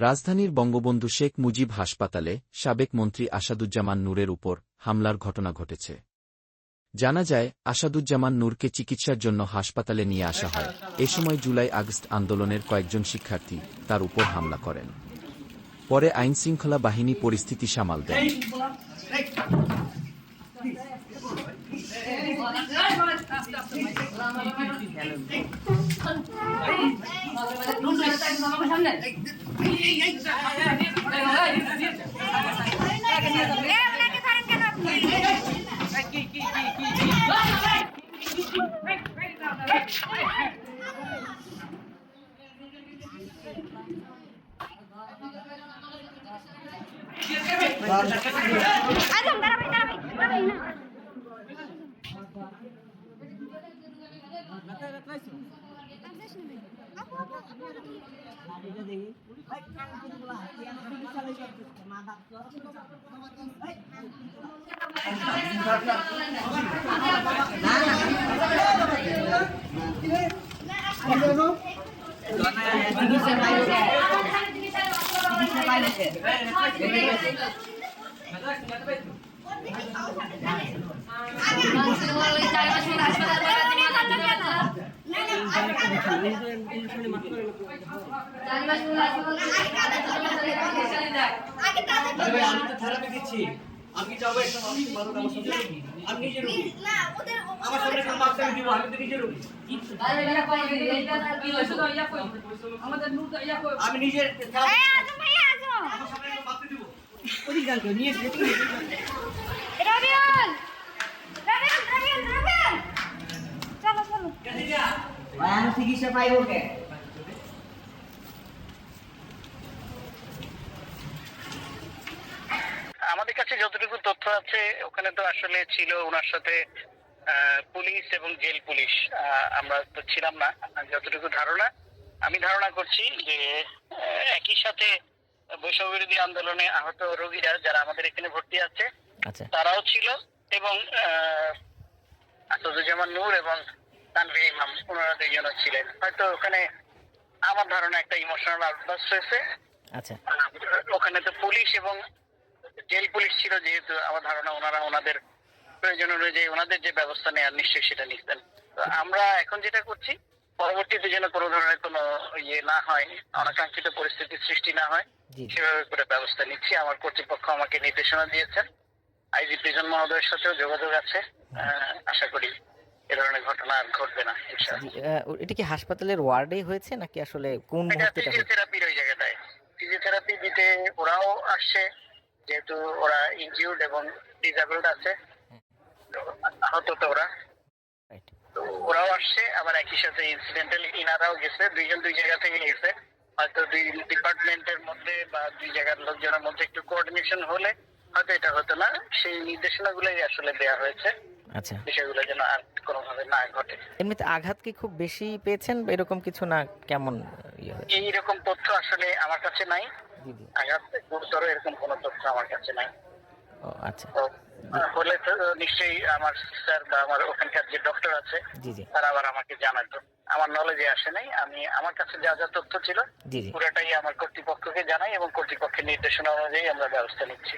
রাজধানীর বঙ্গবন্ধু শেখ মুজিব হাসপাতালে সাবেক মন্ত্রী আসাদুজ্জামান নূরের উপর হামলার ঘটনা ঘটেছে জানা যায় আসাদুজ্জামান নূরকে চিকিৎসার জন্য হাসপাতালে নিয়ে আসা হয় এ সময় জুলাই আগস্ট আন্দোলনের কয়েকজন শিক্ষার্থী তার উপর হামলা করেন পরে আইনশৃঙ্খলা বাহিনী পরিস্থিতি সামাল দেয় আপনাকে ধরেন কেন আপনি আজম আমি তো থেরাপি দিচ্ছি আমি আমি নিজে রোগী না ওদের আমার সামনে চিকিৎসা পাইব কে আমাদের কাছে যতটুকু তথ্য আছে ওখানে তো আসলে ছিল ওনার সাথে পুলিশ এবং জেল পুলিশ। আমরা তো ছিলাম না যতটুকু ধারণা। আমি ধারণা করছি যে একই সাথে বৈষম্য বিরোধী আন্দোলনে আহত রোগীরা যারা আমাদের এখানে ভর্তি আছে আচ্ছা। তারাও ছিল এবং আসাদুজ্জামান নূর এবং তানভীর ইমাম ওনারা দুইজনও ছিলেন। হয়তো ওখানে আমার ধারণা একটা ইমোশনাল আউটবাস হয়েছে। আচ্ছা। ওখানে তো পুলিশ এবং জেল পুলিশ ছিল যেহেতু আমার ধারণা ওনারা ওনাদের প্রয়োজন অনুযায়ী ওনাদের যে ব্যবস্থা নেওয়ার নিশ্চয়ই সেটা নিতেন। আমরা এখন যেটা করছি পরবর্তীতে যেন কোনো ধরনের কোনো ইয়ে না হয় অনাকাঙ্ক্ষিত পরিস্থিতির সৃষ্টি না হয় সেভাবে করে ব্যবস্থা নিচ্ছি। আমার কর্তৃপক্ষ আমাকে নির্দেশনা দিয়েছেন। আইজি প্রিজন মহোদয়ের সাথেও যোগাযোগ আছে। আশা করি এ ধরনের ঘটনা আর ঘটবে না এটা কি হাসপাতালের ওয়ার্ডে হয়েছে নাকি আসলে কোন মুহূর্তে ফিজিওথেরাপির ওই জায়গাটায়। ফিজিওথেরাপি দিতে ওরাও আসছে। যেহেতু ওরা ইনজিউর্ড এবং ডিসেবলড আছে আহত তো ওরা তো ওরাও আসছে আবার একই সাথে ইনসিডেন্টাল ইনারাও গেছে দুইজন দুই জায়গা থেকে গেছে। হয়তো দুই ডিপার্টমেন্টের মধ্যে বা দুই জায়গার লোকজনের মধ্যে একটু কোঅর্ডিনেশন হলে হয়তো এটা হতো না। সেই নির্দেশনাগুলোই আসলে দেওয়া হয়েছে। আচ্ছা। বিষয়গুলো যেন আর কোনোভাবে না ঘটে। এমনিতে আঘাত কি খুব বেশি পেয়েছেন? এরকম কিছু না? কেমন ইয়ে? এইরকম তথ্য আসলে আমার কাছে নাই। আঘাত গুরুতর এরকম কোনো তথ্য আমার কাছে নাই। ও আচ্ছা। হলে নিশ্চয়ই আমার স্যার বা আমার ওখানকার যে ডক্টর আছে তারা আবার আমাকে জানাতো। আমার নলেজে আসে নাই আমি আমার কাছে যা যা তথ্য ছিল পুরোটাই আমার কর্তৃপক্ষকে জানাই এবং কর্তৃপক্ষের নির্দেশনা অনুযায়ী আমরা ব্যবস্থা নিচ্ছি।